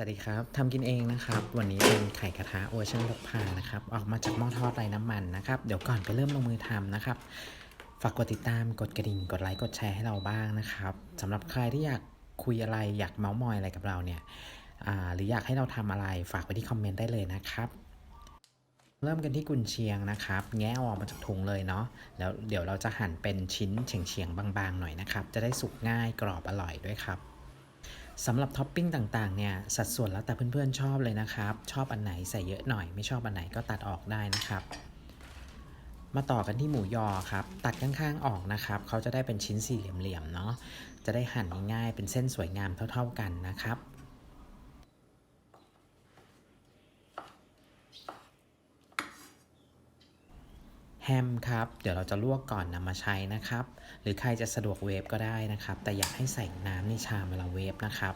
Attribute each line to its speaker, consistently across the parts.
Speaker 1: สวัสดีครับทำกินเองนะครับ วันนี้เป็นไข่กระทะเวอร์ชันพกพานะครับ ออกมาจากหม้อทอดไร้น้ำมันนะครับ เดี๋ยวก่อนไปเริ่มลงมือทำนะครับ ฝากกดติดตาม กดกระดิ่ง กดไลค์ กดแชร์ให้เราบ้างนะครับสำหรับใครที่อยากคุยอะไร อยากเมาส์มอยอะไรกับเราเนี่ยหรืออยากให้เราทำอะไร ฝากไว้ที่คอมเมนต์ได้เลยนะครับ เริ่มกันที่กุนเชียงนะครับ แงะออกมาจากถุงเลยเนาะ แล้วเดี๋ยวเราจะหั่นเป็นชิ้นเฉียงๆบางๆหน่อยนะครับ จะได้สุกง่าย กรอบอร่อยด้วยครับ สำหรับท็อปปิ้งต่างๆเนี่ยสัดส่วนแล้วแต่เพื่อนๆชอบเลยนะครับ ชอบอันไหนใส่เยอะหน่อย ไม่ชอบอันไหนก็ตัดออกได้นะครับ มาต่อกันที่หมูยอครับ ตัดข้างๆออกนะครับเขาจะได้เป็นชิ้นสี่เหลี่ยมๆเนาะจะได้หั่นง่ายๆเป็นเส้นสวยงามเท่า ๆกันนะครับ แฮมครับ เดี๋ยวเราจะลวกก่อนนำมาใช้นะครับ หรือใครจะสะดวกเวฟก็ได้นะครับ แต่อยากให้ใส่น้ำในชามเวลาเวฟนะครับ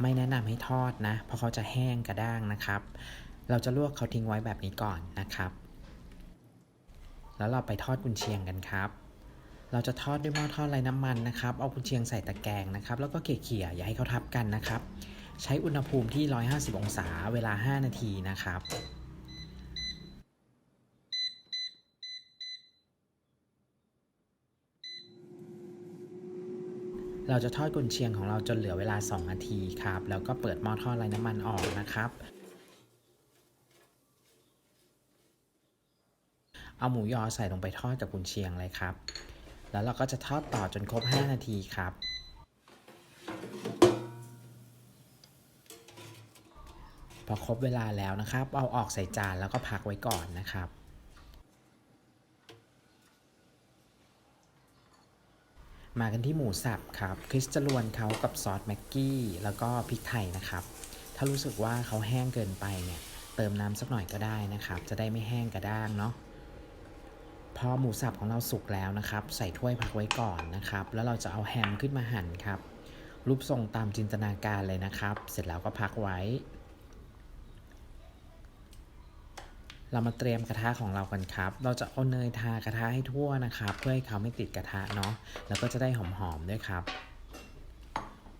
Speaker 1: ไม่แนะนำให้ทอดนะ เพราะเขาจะแห้งกระด้างนะครับ เราจะลวกเขาทิ้งไว้แบบนี้ก่อนนะครับ แล้วเราไปทอดกุนเชียงกันครับ เราจะทอดด้วยหม้อทอดไร้น้ำมันนะครับ เอากุนเชียงใส่ตะแกรงนะครับ แล้วก็เขี่ยๆอย่าให้เขาทับกันนะครับ ใช้อุณหภูมิที่ 150 องศา เวลา 5 นาทีนะครับ เราจะทอดกุนเชียงของเราจนเหลือเวลา 2 นาทีครับ แล้วก็เปิดหม้อทอดไร้น้ำมันออกนะครับ เอาหมูยอใส่ลงไปทอดกับกุนเชียงเลยครับ แล้วเราก็จะทอดต่อจนครบ 5 นาทีครับ พอครบเวลาแล้วนะครับ เอาออกใส่จานแล้วก็พักไว้ก่อนนะครับ มากันที่หมูสับครับคริสจะลวนเขากับซอสแม็กกี้แล้วก็พริกไทยนะครับ ถ้ารู้สึกว่าเขาแห้งเกินไปเนี่ยเติมน้ำสักหน่อยก็ได้นะครับ จะได้ไม่แห้งกระด้างเนาะพอหมูสับของเราสุกแล้วนะครับ ใส่ถ้วยพักไว้ก่อนนะครับ แล้วเราจะเอาแฮมขึ้นมาหั่นครับ รูปทรงตามจินตนาการเลยนะครับ เสร็จแล้วก็พักไว้ เรามาเตรียมกระทะของเรากันครับ เราจะเอาเนยทากระทะให้ทั่วนะครับ เพื่อให้เขาไม่ติดกระทะเนาะ แล้วก็จะได้หอมๆด้วยครับ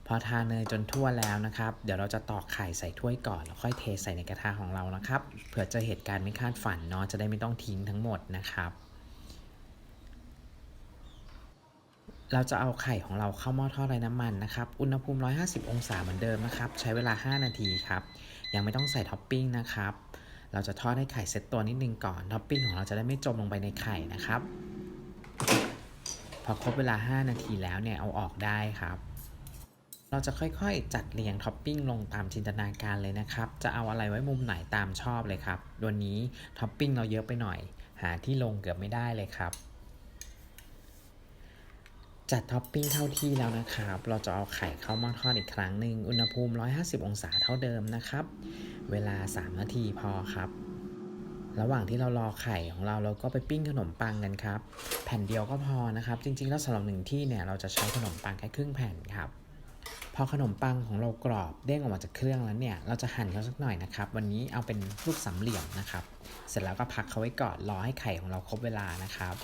Speaker 1: พอทาเนยจนทั่วแล้วนะครับ เดี๋ยวเราจะตอกไข่ใส่ถ้วยก่อน แล้วค่อยเทใส่ในกระทะของเรานะครับ เผื่อจอเหตุการณ์ไม่คาดฝันเนาะ จะได้ไม่ต้องทิ้งทั้งหมดนะครับเราจะเอาไข่ของเราเข้าหม้อทอดไร้น้ำมันนะครับ อุณหภูมิ 150 องศาเหมือนเดิมนะครับ ใช้เวลา 5 นาทีครับ ยังไม่ต้องใส่ท็อปปิ้งนะครับ เราจะทอดให้ไข่เซ็ตตัวนิดนึงก่อนท็อปปิ้งของเราจะได้ไม่จมลงไปในไข่นะครับ พอครบเวลา 5 นาทีแล้วเนี่ยเอาออกได้ครับ เราจะค่อยๆ จัดเรียงท็อปปิ้งลงตามจินตนาการเลยนะครับ จะเอาอะไรไว้มุมไหนตามชอบเลยครับ วันนี้ท็อปปิ้งเราเยอะไปหน่อย หาที่ลงเกือบไม่ได้เลยครับ จัดท็อปปิ้งเข้าที่แล้วนะครับ เราจะเอาไข่เข้าหม้อทอดอีกครั้งหนึ่ง อุณหภูมิ 150 องศาเท่าเดิมนะครับ เวลา 3 นาทีพอครับ ระหว่างที่เรารอไข่ของเราเราก็ไปปิ้งขนมปังกันครับ แผ่นเดียวก็พอนะครับ จริงๆ แล้วสำหรับหนึ่งที่เนี่ยเราจะใช้ขนมปังแค่ครึ่งแผ่นครับ พอขนมปังของเรากรอบเด้งออกมาจากเครื่องแล้วเนี่ย เราจะหั่นเขาสักหน่อยนะครับ วันนี้เอาเป็นรูปสามเหลี่ยมนะครับ เสร็จแล้วก็พักเขาไว้ก่อนรอให้ไข่ของเราครบเวลานะครับ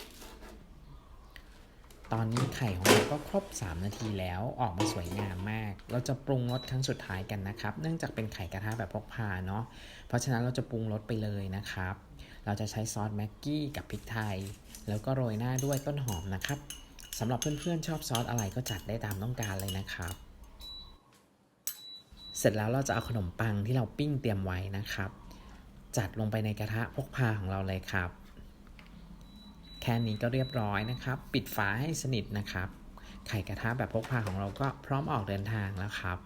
Speaker 1: ตอนนี้ไข่ของเราก็ครบ 3 นาทีแล้วออกมาสวยงามมาก เราจะปรุงรสครั้งสุดท้ายกันนะครับ เนื่องจากเป็นไข่กระทะแบบพกพาเนาะ เพราะฉะนั้นเราจะปรุงรสไปเลยนะครับ เราจะใช้ซอสแม็กกี้กับพริกไทย แล้วก็โรยหน้าด้วยต้นหอมนะครับสำหรับเพื่อนๆชอบซอสอะไรก็จัดได้ตามต้องการเลยนะครับ เสร็จแล้วเราจะเอาขนมปังที่เราปิ้งเตรียมไว้นะครับ จัดลงไปในกระทะพกพาของเราเลยครับ แค่นี้ก็เรียบร้อยนะครับ ปิดฝาให้สนิทนะครับ ไข่กระทะแบบพกพาของเราก็พร้อมออกเดินทางแล้วครับ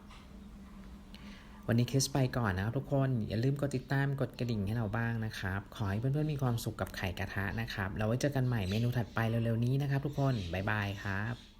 Speaker 1: วันนี้คริสไปก่อนนะครับทุกคน อย่าลืมกดติดตามกดกระดิ่งให้เราบ้างนะครับ ขอให้เพื่อนๆมีความสุขกับไข่กระทะนะครับ เราไว้เจอกันใหม่เมนูถัดไปเร็วๆนี้นะครับทุกคน บ๊ายบายครับ